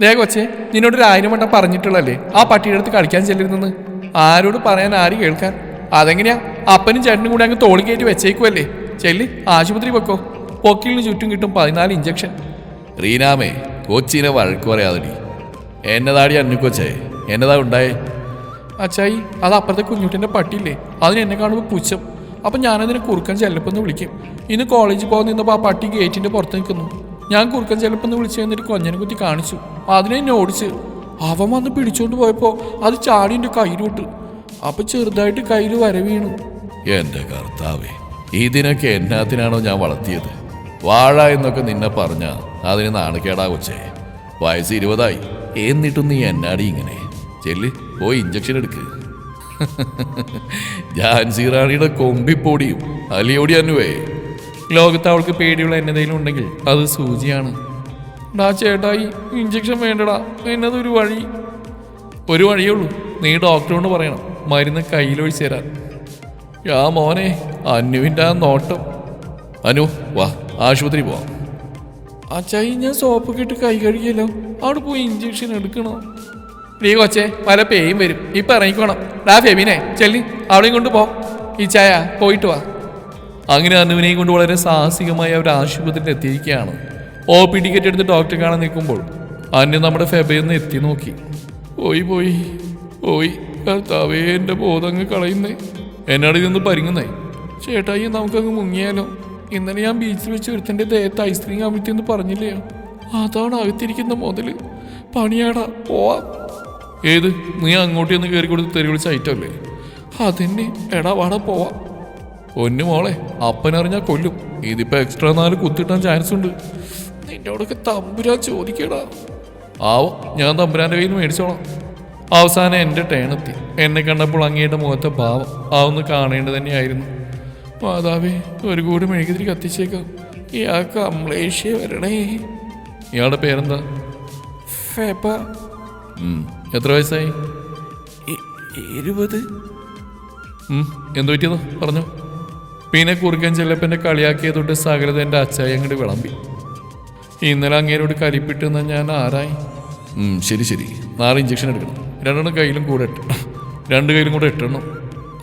ദേ കൊച്ചെ നിന്നോട് ഒരു ആയിരം വട്ടം പറഞ്ഞിട്ടുള്ളല്ലേ ആ പട്ടിയുടെ അടുത്ത് കളിക്കാൻ ചെല്ലരുതെന്ന് ആരോട് പറയാൻ ആര് കേൾക്കാൻ? അതെങ്ങനെയാ? അപ്പനും ചേട്ടനും കൂടെ അങ്ങ് തോളി കയറ്റി വെച്ചേക്കുമല്ലേ ചെല്ലി ആശുപത്രി വെക്കോ പൊക്കിളിന് ചുറ്റും കിട്ടും പതിനാല് ഇഞ്ചക്ഷൻ റീനാമേ കൊച്ചിനെ വഴക്ക് പറയാതെ എന്നതാടി അന്നുക്കൊച്ചേ എന്നതാ ഉണ്ടായേ? അച്ചായി അത് അപ്പുറത്തെ കുഞ്ഞുട്ടിന്റെ പട്ടിയില്ലേ? അതിന് എന്നെ കാണുമ്പോൾ പുച്ഛം. അപ്പം ഞാനതിനെ കുറുക്കൻ ചെല്ലപ്പെന്ന് വിളിക്കും. ഇന്ന് കോളേജിൽ പോകാൻ നിന്നപ്പോൾ ആ പട്ടി ഗേറ്റിന്റെ പുറത്ത് നിൽക്കുന്നു. ഞാൻ കുറുക്കൻ ചിലപ്പോൾ വിളിച്ചു എന്നിട്ട് കൊഞ്ഞനെ കുത്തി കാണിച്ചു. അതിനെ എന്നെ ഓടിച്ച്. അവൻ വന്ന് പിടിച്ചോണ്ട് പോയപ്പോൾ അത് ചാടി എന്റെ കയ്യിലോട്ട്. അപ്പൊ ചെറുതായിട്ട് കയ്യിൽ വര വീണു. എന്റെ കർത്താവേ ഇതിനൊക്കെ എന്നാത്തിനാണോ ഞാൻ വളർത്തിയത്? വാഴ എന്നൊക്കെ നിന്നെ പറഞ്ഞ അതിന് നാണക്കേടാ കൊച്ചേ. വയസ്സ് ഇരുപതായി. എന്നിട്ടും നീ എന്നാടി ഇങ്ങനെ? ചെല്ല് പോയി ഇഞ്ചക്ഷൻ എടുക്ക്. ജാൻസി റാണിയുടെ കൊമ്പിപ്പൊടിയും അലിയോടി അനുവേ ലോകത്ത് അവൾക്ക് പേടിയുള്ള എന്നതെങ്കിലും ഉണ്ടെങ്കിൽ അത് സൂചിയാണ്. ഡാ ചേട്ടായി ഇഞ്ചക്ഷൻ വേണ്ടടാ. എന്നതൊരു വഴി. ഒരു വഴിയേ ഉള്ളൂ. നീ ഡോക്ടറോട് പറയണം. മരുന്ന് കയ്യിലൊഴിച്ച് തരാൻ. യാ മോനെ അനുവിന്റെ ആ നോട്ടം. അനു വാ ആശുപത്രി പോവാം. അച്ചായി ഞാൻ സോപ്പ് ഇട്ട് കൈ കഴുകിയല്ലോ. അവിടെ പോയി ഇഞ്ചക്ഷൻ എടുക്കണോ. നീ കൊച്ചേ പല പേയും വരും. ഇപ്പം ഇറങ്ങിക്കോണം. ഡാ ഫെബിനെ ചെല്ലി. അവിടെയും കൊണ്ട് പോ. ഈ ചായ പോയിട്ട് വാ. അങ്ങനെ അനുവിനെയും കൊണ്ട് വളരെ സാഹസികമായി അവർ ആശുപത്രിയിൽ എത്തിയിരിക്കുകയാണ്. ഒ പി ടിക്കറ്റ് എടുത്ത് ഡോക്ടറെ കാണാൻ നിൽക്കുമ്പോൾ അന്യ നമ്മുടെ ഫെബയിൽ നിന്ന് എത്തി നോക്കി. പോയി പോയി പോയി. കർത്താവേ എന്റെ ബോധങ്ങ് കളയുന്നേ. എന്നോട് ഇതൊന്ന് പരിങ്ങുന്നേ. ചേട്ടായി നമുക്കങ്ങ് മുങ്ങിയാലോ? ഇന്നലെ ഞാൻ ബീച്ചിൽ വെച്ച് ഒരുത്തന്റെ ദേഹത്ത് ഐസ്ക്രീം എന്ന് പറഞ്ഞില്ലേ? അതാണ് അകത്തിരിക്കുന്ന മുതൽ. പണിയാടാ പോവാ. ഏത്? നീ അങ്ങോട്ട് ഒന്ന് കയറി കൊടുത്ത് തെറി വിളിച്ച ഐറ്റം അതെന്നെ എടാ വാടാ പോവാം. പൊന്നു മോളെ അപ്പനറിഞ്ഞാ കൊല്ലും. ഇതിപ്പോ എക്സ്ട്രാ നാല് കുത്തിട്ടാൻ ചാൻസ് ഉണ്ട്. നിന്നോടൊക്കെ തമ്പുരാൻ ചോദിക്കടാ. ആവോ ഞാൻ തമ്പുരാന്റെ കയ്യിൽ നിന്ന് മേടിച്ചോളാം. അവസാനം എന്റെ ടേണെത്തി എന്നെ കണ്ടപ്പോൾ അങ്ങയുടെ മുഖത്തെ ഭാവം ആ ഒന്ന് കാണേണ്ടത് തന്നെയായിരുന്നു. മാതാവേ ഒരു കൂടി മെഴുകുതിരി കത്തിച്ചേക്കാം. ഇയാൾക്ക് അമ്ലേഷ്യ വരണേ. ഇയാളുടെ പേരെന്താ? ഫേപ്പ എത്ര വയസ്സായി? ഇരുപത് എന്തു പറ്റിയതോ പറഞ്ഞു? പിന്നെ കുറുക്കൻ ചെല്ലപ്പന്റെ കളിയാക്കിയതൊട്ട് സകലത എന്റെ അച്ചായി അങ്ങോട്ട് വിളമ്പി. ഇന്നലെ അങ്ങേരോട് കലിപ്പിട്ടെന്ന് ഞാൻ ആരായി? ശരി ശരി. നാളെ ഇഞ്ചക്ഷൻ എടുക്കണം. രണ്ടെണ്ണം കയ്യിലും കൂടെ ഇട്ടണം രണ്ട് കയ്യിലും കൂടെ ഇട്ടണം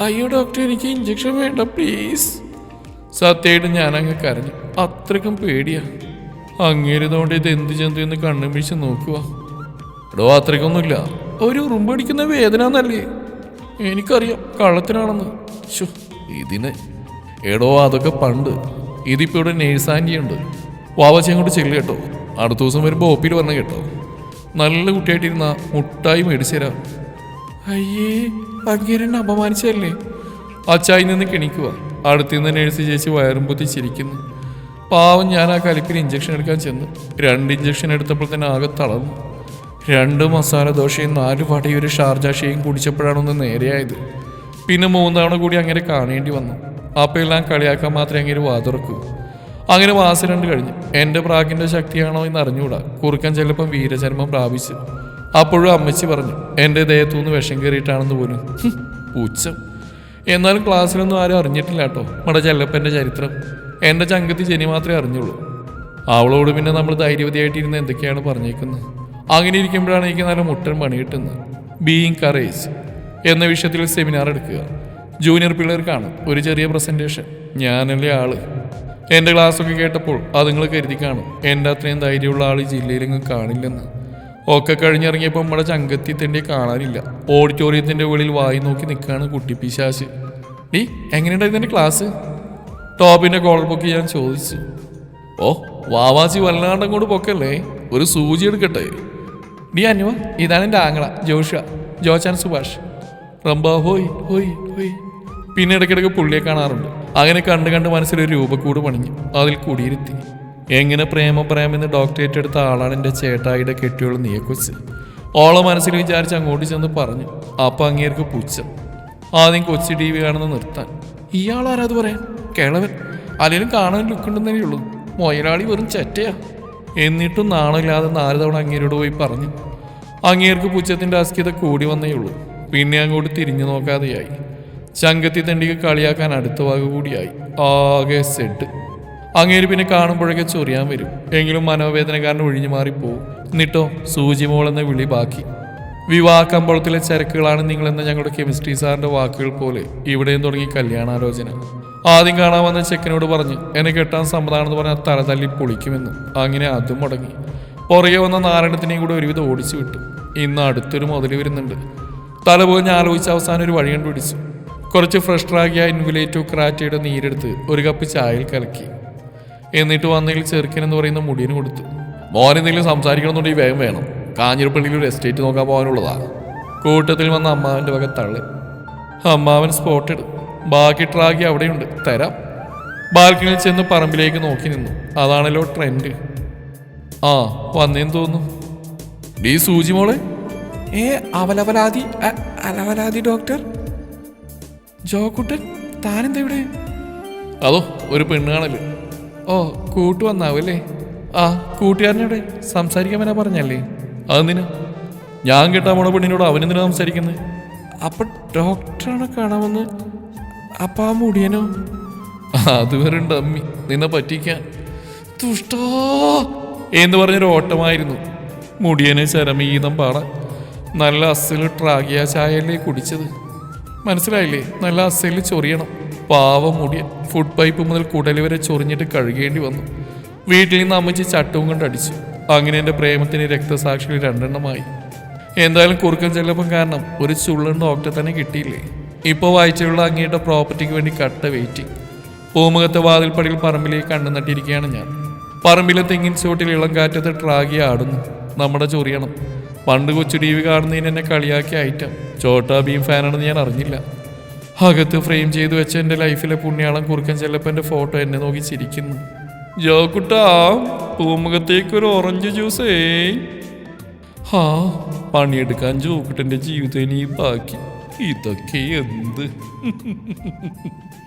അയ്യോ ഡോക്ടർ എനിക്ക് ഇഞ്ചക്ഷൻ വേണ്ട പ്ലീസ് സത്യമായിട്ട് ഞാൻ അങ്ങ് കരഞ്ഞു. അത്രയ്ക്കും പേടിയാ. അങ്ങേരുതോണ്ട് ഇത് എന്ത് ചെന്തു എന്ന് കണ്ണും പിടിച്ച് നോക്കുക എടോ അത്രയ്ക്കൊന്നുമില്ല. ഒരു ഉറുമ്പടിക്കുന്ന വേദന എന്നല്ലേ? എനിക്കറിയാം കള്ളത്തിനാണെന്ന്. ശോ ഇതിന് എടോ അതൊക്കെ പണ്ട്. ഇതിപ്പോ ഇവിടെ നേഴ്സ് ആന്റിയുണ്ട് വാവച്ചി അങ്ങോട്ട് ചെല്ലു കേട്ടോ. അടുത്ത ദിവസം വരുമ്പോൾ ഒപ്പിയിൽ പറഞ്ഞ കേട്ടോ. നല്ല കുട്ടിയായിട്ടിരുന്ന മുട്ടായി മേടിച്ചു തരാം. അയ്യേ അങ്ങനെ അപമാനിച്ചല്ലേ അച്ചായി നിന്ന് കിണിക്കുക അടുത്തുനിന്ന് നേഴ്സ് ചേച്ചി വയറും പൊത്തി ചിരിക്കുന്നു. പാവം ഞാൻ ആ കലിപ്പിന് ഇഞ്ചക്ഷൻ എടുക്കാൻ ചെന്നു. രണ്ട് ഇഞ്ചക്ഷൻ എടുത്തപ്പോൾ തന്നെ ആകെ തളർന്നു. രണ്ട് മസാല ദോശയും നാല് വടയും ഒരു ഷാർജാഷയും കുടിച്ചപ്പോഴാണ് ഒന്ന് നേരെയായത്. പിന്നെ മൂന്നാണ് കൂടി അങ്ങനെ കാണേണ്ടി വന്നു. അപ്പം എല്ലാം കളിയാക്കാൻ മാത്രമേ അങ്ങനെ വാതുറക്കൂ. അങ്ങനെ മാസം രണ്ട് കഴിഞ്ഞു. എന്റെ പ്രാഗിന്റെ ശക്തിയാണോ എന്ന് അറിഞ്ഞുകൂടാ. കുറുക്കൻ ചിലപ്പം വീരചർമ്മം പ്രാപിച്ചു. അപ്പോഴും അമ്മച്ചി പറഞ്ഞു എന്റെ ദേഹത്തുനിന്ന് വിഷം കയറിയിട്ടാണെന്ന് പോലും. പൂച്ച എന്നാലും ക്ലാസ്സിലൊന്നും ആരും അറിഞ്ഞിട്ടില്ല കേട്ടോ. നമ്മുടെ ചെല്ലപ്പന്റെ ചരിത്രം. എന്റെ ചങ്കത്തി ജനി മാത്രമേ അറിഞ്ഞുള്ളൂ. അവളോട് പിന്നെ നമ്മൾ ധൈര്യവതിയായിട്ടിരുന്ന് എന്തൊക്കെയാണ് പറഞ്ഞേക്കുന്നത്? അങ്ങനെ ഇരിക്കുമ്പോഴാണ് എനിക്ക് നല്ല മുട്ടൻ പണി കിട്ടുന്നത്. ബീയിങ് കറേജ് എന്ന വിഷയത്തിൽ സെമിനാർ എടുക്കുക. ജൂനിയർ പിള്ളേർക്കാണ് ഒരു ചെറിയ പ്രസന്റേഷൻ ഞാനല്ലേ ആൾ. എന്റെ ക്ലാസ്സൊക്കെ കേട്ടപ്പോൾ അത് നിങ്ങൾ കരുതി കാണും. എന്റെ അത്രയും ധൈര്യമുള്ള ആൾ ഈ ജില്ലയിലെങ്ങും കാണില്ലെന്ന്. ഒക്കെ കഴിഞ്ഞിറങ്ങിയപ്പോൾ നമ്മുടെ ചങ്കത്തി തന്നെ കാണാനില്ല. ഓഡിറ്റോറിയത്തിന്റെ ഉള്ളിൽ വായി നോക്കി നിൽക്കുകയാണ് കുട്ടിപ്പിശാശ് ഡീ എങ്ങനെയുണ്ടായിരുന്നു എന്റെ ക്ലാസ്? ടോപ്പിന്റെ കോളർ പൊക്കി ഞാൻ ചോദിച്ചു. ഓ വാവാച്ചി വല്ലാണ്ടും കൊണ്ട് പൊക്കല്ലേ? ഒരു സൂചി എടുക്കട്ടെ? ഡി അനുവ ഇതാണ് എന്റെ ആങ്ങള ജോഷ ജോച്ചാൻ സുഭാഷ്. റംബ ഹോയ് ഹോയ് ഹോയ്. പിന്നെ ഇടയ്ക്കിടയ്ക്ക് പുള്ളിയെ കാണാറുണ്ട്. അങ്ങനെ കണ്ട് കണ്ട് മനസ്സിലൊരു രൂപക്കൂട് പണിഞ്ഞു അതിൽ കുടിയിരുത്തി. എങ്ങനെ പ്രേമ പ്രേമെന്ന് ഡോക്ടറേറ്റ് എടുത്ത ആളാണ് എന്റെ ചേട്ടായിയുടെ കെട്ടിയുള്ള നീയെക്കുറിച്ച് ഓളെ മനസ്സിൽ വിചാരിച്ച് അങ്ങോട്ട് ചെന്ന് പറഞ്ഞു അപ്പം അങ്ങേർക്ക് പുച്ഛം. ആദ്യം കൊച്ചി ടി വി കാണുന്ന നിർത്താൻ. ഇയാളാരാത് പറയാൻ? കിളവൻ. അല്ലെങ്കിലും കാണാൻ ലുക്കുണ്ടെന്നേ ഉള്ളൂ. മൊയലാളി വെറും ചറ്റയാ. എന്നിട്ടും നാണമില്ലാതെ നാല് തവണ അങ്ങേരോട് പോയി പറഞ്ഞു. അങ്ങേർക്ക് പുച്ഛത്തിന്റെ അസ്കിത കൂടി വന്നേ ഉള്ളൂ. പിന്നെ അങ്ങോട്ട് തിരിഞ്ഞു നോക്കാതെയായി. ചങ്കത്തി തണ്ടിക്ക് കളിയാക്കാൻ അടുത്ത വക കൂടിയായി. ആകെ സെഡ് അങ്ങേര് പിന്നെ കാണുമ്പോഴൊക്കെ ചൊറിയാൻ വരും. എങ്കിലും മനോവേദന കാരണം ഒഴിഞ്ഞു മാറിപ്പോവും. എന്നിട്ടോ സൂചിമോൾ എന്ന വിളി ബാക്കി. വിവാഹ കമ്പോളത്തിലെ ചരക്കുകളാണ് നിങ്ങളെന്ന ഞങ്ങളുടെ കെമിസ്ട്രി സാറിന്റെ വാക്കുകൾ പോലെ ഇവിടെയും തുടങ്ങി കല്യാണാലോചന. ആദ്യം കാണാൻ വന്ന ചെക്കനോട് പറഞ്ഞ് എന്നെ കെട്ടാൻ സമ്മതാണെന്ന് പറഞ്ഞാൽ തല തല്ലി പൊളിക്കുമെന്ന്. അങ്ങനെ അതും മുടങ്ങി. പുറകെ വന്ന നാരായണത്തിനെയും കൂടെ ഒരുവിധം ഓടിച്ചു വിട്ടു. ഇന്ന് അടുത്തൊരു മുതൽ വരുന്നുണ്ട്. തല പോഞ്ഞ് ആലോചിച്ച് അവസാനം ഒരു വഴി കണ്ടുപിടിച്ചു. കുറച്ച് ഫ്രഷറാക്കിയ ഇൻവിലേറ്റോ ക്രാറ്റയുടെ നീരെടുത്ത് ഒരു കപ്പ് ചായയിൽ കലക്കി. എന്നിട്ട് വന്നതിൽ ചെറുക്കൻ എന്ന് പറയുന്ന മുടിയന് കൊടുത്തു. മോൻ എന്തെങ്കിലും സംസാരിക്കണമെന്നുണ്ടെങ്കിൽ വേഗം വേണം. കാഞ്ഞിരപ്പള്ളിയിൽ ഒരു എസ്റ്റേറ്റ് നോക്കാൻ പോകാനുള്ളതാണ്. കൂട്ടത്തിൽ വന്ന അമ്മാവന്റെ വക തള്ളി. അമ്മാവൻ സ്പോട്ടിട് ബാക്കി ട്രാഗി അവിടെയുണ്ട്. തരാം. ബാൽക്കണിയിൽ ചെന്ന് പറമ്പിലേക്ക് നോക്കി നിന്നു. അതാണല്ലോ ട്രെൻഡ് ആ വന്നേന്ന് തോന്നുന്നു. ഡി സൂചി മോളെ. ഏ അവലവലാതി അലവലാതി ഡോക്ടർ ജോക്കുട്ടൻ താനെന്താ ഇവിടെ? അതോ ഒരു പെണ്ണാണല്ലേ ഓ കൂട്ടു വന്നാവല്ലേ? ആ കൂട്ടുകാരനോട് സംസാരിക്കാൻ വരാ പറഞ്ഞല്ലേ? അതെന്തിനാ? ഞാൻ കേട്ടാ മോളെ പെണ്ണിനോട് അവനെന്തിനാ സംസാരിക്കുന്നത് അപ്പൊ ഡോക്ടറാണ് കാണാമെന്ന്? അപ്പ ആ മുടിയനോ? അത് ഉണ്ട് അമ്മി. നിന്നെ പറ്റിക്കാൻ തുഷ്ടോ എന്ന് പറഞ്ഞൊരു ഓട്ടമായിരുന്നു. മുടിയനെ ചരമീതം പാടാൻ. നല്ല അസൽ ട്രാഗിയ ചായയല്ലേ കുടിച്ചത്. മനസ്സിലായില്ലേ? നല്ല അസൽ ചൊറിയണം. പാവം മുടിയൻ. ഫുഡ് പൈപ്പ് മുതൽ കുടൽ വരെ ചൊറിഞ്ഞിട്ട് കഴുകേണ്ടി വന്നു. വീട്ടിൽ നിന്ന് അമ്മച്ചി ചട്ടവും കൊണ്ട് അടിച്ചു. അങ്ങനെ എന്റെ പ്രേമത്തിന് രക്തസാക്ഷികൾ രണ്ടെണ്ണമായി. എന്തായാലും കുറുക്കൻ ചെല്ലപ്പം കാരണം ഒരു ചുള്ളൻ ഡോക്ടറെ തന്നെ കിട്ടിയില്ലേ? ഇപ്പോൾ വായിച്ചുള്ള അങ്ങയുടെ പ്രോപ്പർട്ടിക്ക് വേണ്ടി കട്ട വെയിറ്റിംഗ് പൂമുഖത്തെ വാതിൽപ്പടിയിൽ പറമ്പിലേക്ക് കണ്ണു നട്ടിരിക്കുകയാണ് ഞാൻ. പറമ്പിലെ തെങ്ങിൻ ചുവട്ടിൽ ഇളം കാറ്റത്ത് ട്രാഗി ആടുന്നു. നമ്മുടെ ചൊറിയണം. പണ്ട് കൊച്ചു ടി വി കാണുന്നതിന് എന്നെ കളിയാക്കിയ ഐറ്റം ചോട്ടാ ഭീം ഫാനാണെന്ന് ഞാൻ അറിഞ്ഞില്ല. അകത്ത് ഫ്രെയിം ചെയ്തു വെച്ച എന്റെ ലൈഫിലെ പുണ്യാളം കുറുക്കൻ ചെല്ലപ്പന്റെ ഫോട്ടോ എന്നെ നോക്കി ചിരിക്കുന്നു. ജോക്കുട്ടാ പൂമുഖത്തേക്ക് ഒരു ഓറഞ്ച് ജ്യൂസേ ഹാ പണിയെടുക്കാൻ ജോക്കുട്ടന്റെ ജീവിതം ഇനി ബാക്കി. ഇതൊക്കെ എന്ത്?